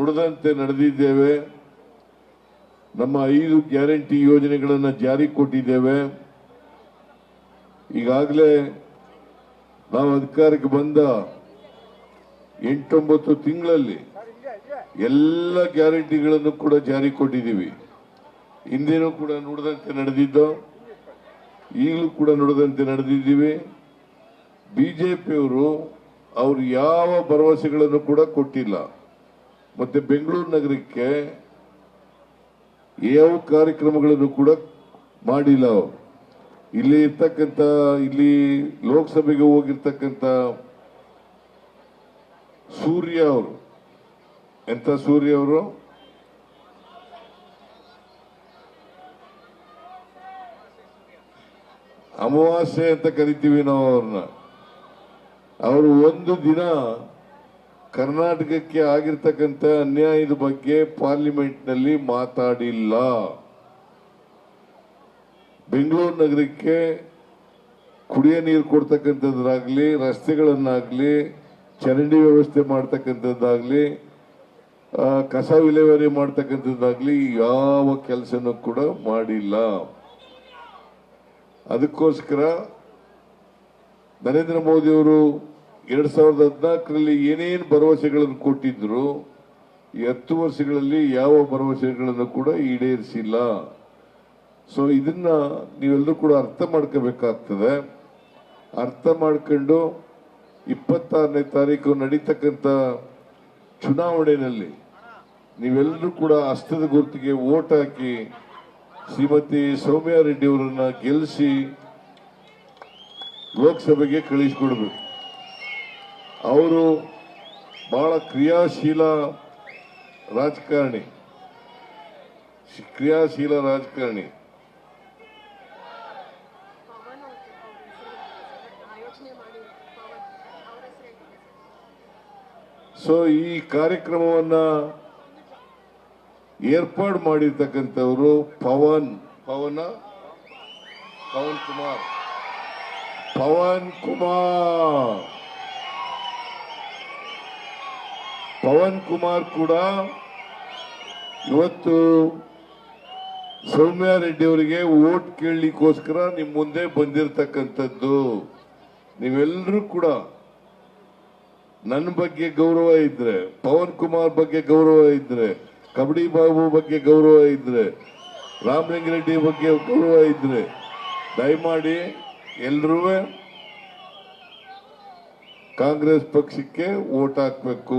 ನುಡಿದಂತೆ ನಡೆದಿದ್ದೇವೆ. ನಮ್ಮ ಐದು ಗ್ಯಾರಂಟಿ ಯೋಜನೆಗಳನ್ನು ಜಾರಿ ಕೊಟ್ಟಿದ್ದೇವೆ. ಈಗಾಗಲೇ ನಾವು ಅಧಿಕಾರಕ್ಕೆ ಬಂದ ಎಂಟೊಂಬತ್ತು ತಿಂಗಳಲ್ಲಿ ಎಲ್ಲ ಗ್ಯಾರಂಟಿಗಳನ್ನು ಕೂಡ ಜಾರಿ ಕೊಟ್ಟಿದ್ದೀವಿ. ಹಿಂದೇನೂ ಕೂಡ ನುಡಿದಂತೆ ನಡೆದಿದ್ದು, ಈಗಲೂ ಕೂಡ ನುಡಿದಂತೆ ನಡೆದಿದ್ದೀವಿ. ಬಿಜೆಪಿಯವರು ಅವರು ಯಾವ ಭರವಸೆಗಳನ್ನು ಕೂಡ ಕೊಟ್ಟಿಲ್ಲ. ಮತ್ತೆ ಬೆಂಗಳೂರು ನಗರಕ್ಕೆ ಯಾವ ಕಾರ್ಯಕ್ರಮಗಳನ್ನು ಕೂಡ ಮಾಡಿಲ್ಲ ಅವರು. ಇಲ್ಲಿ ಇರ್ತಕ್ಕಂಥ, ಇಲ್ಲಿ ಲೋಕಸಭೆಗೆ ಹೋಗಿರ್ತಕ್ಕಂಥ ಸೂರ್ಯ ಅವರು. ಎಂತ ಸೂರ್ಯ ಅವರು? ಅಮಾವಾಸ್ಯೆ ಅಂತ ಕರಿತೀವಿ ನಾವು ಅವ್ರನ್ನ. ಅವರು ಒಂದು ದಿನ ಕರ್ನಾಟಕಕ್ಕೆ ಆಗಿರ್ತಕ್ಕಂಥ ಅನ್ಯಾಯದ ಬಗ್ಗೆ ಪಾರ್ಲಿಮೆಂಟ್ನಲ್ಲಿ ಮಾತಾಡಿಲ್ಲ. ಬೆಂಗಳೂರು ನಗರಕ್ಕೆ ಕುಡಿಯ ನೀರು ಕೊಡ್ತಕ್ಕಂಥದ್ದಾಗಲಿ, ರಸ್ತೆಗಳನ್ನಾಗಲಿ, ಚರಂಡಿ ವ್ಯವಸ್ಥೆ ಮಾಡ್ತಕ್ಕಂಥದ್ದಾಗಲಿ ಕಸ ವಿಲೇವಾರಿ ಮಾಡ್ತಕ್ಕಂಥದ್ದಾಗಲಿ ಯಾವ ಕೆಲಸನೂ ಕೂಡ ಮಾಡಿಲ್ಲ. ಅದಕ್ಕೋಸ್ಕರ ನರೇಂದ್ರ ಮೋದಿ ಅವರು ಎರಡ್ ಸಾವಿರದ ಹದಿನಾಲ್ಕರಲ್ಲಿ ಏನೇನು ಭರವಸೆಗಳನ್ನು ಕೊಟ್ಟಿದ್ರು, ಈ ಹತ್ತು ವರ್ಷಗಳಲ್ಲಿ ಯಾವ ಭರವಸೆಗಳನ್ನು ಕೂಡ ಈಡೇರಿಸಿಲ್ಲ. ಸೊ ಇದನ್ನ ನೀವೆಲ್ಲರೂ ಕೂಡ ಅರ್ಥ ಮಾಡ್ಕೋಬೇಕಾಗ್ತದೆ. ಅರ್ಥ ಮಾಡ್ಕೊಂಡು ಇಪ್ಪತ್ತಾರನೇ ತಾರೀಕು ನಡೀತಕ್ಕಂಥ ಚುನಾವಣೆಯಲ್ಲಿ ನೀವೆಲ್ಲರೂ ಕೂಡ ಅಸ್ತದ ಗುರುತಿಗೆ ಓಟ್ ಹಾಕಿ ಶ್ರೀಮತಿ ಸೌಮ್ಯ ರೆಡ್ಡಿ ಅವರನ್ನ ಗೆಲ್ಲಿಸಿ ಲೋಕಸಭೆಗೆ ಕಳಿಸಿಕೊಡ್ಬೇಕು. ಅವರು ಬಹಳ ಕ್ರಿಯಾಶೀಲ ರಾಜಕಾರಣಿ. ಕ್ರಿಯಾಶೀಲ ರಾಜಕಾರಣಿ. ಸೊ ಈ ಕಾರ್ಯಕ್ರಮವನ್ನ ಏರ್ಪಾಡು ಮಾಡಿರ್ತಕ್ಕಂಥವರು ಪವನ್, ಪವನ, ಪವನ್ ಕುಮಾರ್. ಪವನ್ ಕುಮಾರ್. ಪವನ್ ಕುಮಾರ್ ಕೂಡ ಇವತ್ತು ಸೌಮ್ಯ ರೆಡ್ಡಿ ಅವರಿಗೆ ಓಟ್ ಕೇಳಲಿಕ್ಕೋಸ್ಕರ ನಿಮ್ಮ ಮುಂದೆ ಬಂದಿರತಕ್ಕಂಥದ್ದು. ನೀವೆಲ್ಲರೂ ಕೂಡ ನನ್ನ ಬಗ್ಗೆ ಗೌರವ ಇದ್ರೆ, ಪವನ್ ಕುಮಾರ್ ಬಗ್ಗೆ ಗೌರವ ಇದ್ರೆ, ಕಬಡ್ಡಿ ಬಾಬು ಬಗ್ಗೆ ಗೌರವ ಇದ್ರೆ ರಾಮಲಿಂಗರೆಡ್ಡಿ ಬಗ್ಗೆ ಗೌರವ ಇದ್ರೆ, ದಯಮಾಡಿ ಎಲ್ಲರೂ ಕಾಂಗ್ರೆಸ್ ಪಕ್ಷಕ್ಕೆ ಓಟ್ ಹಾಕ್ಬೇಕು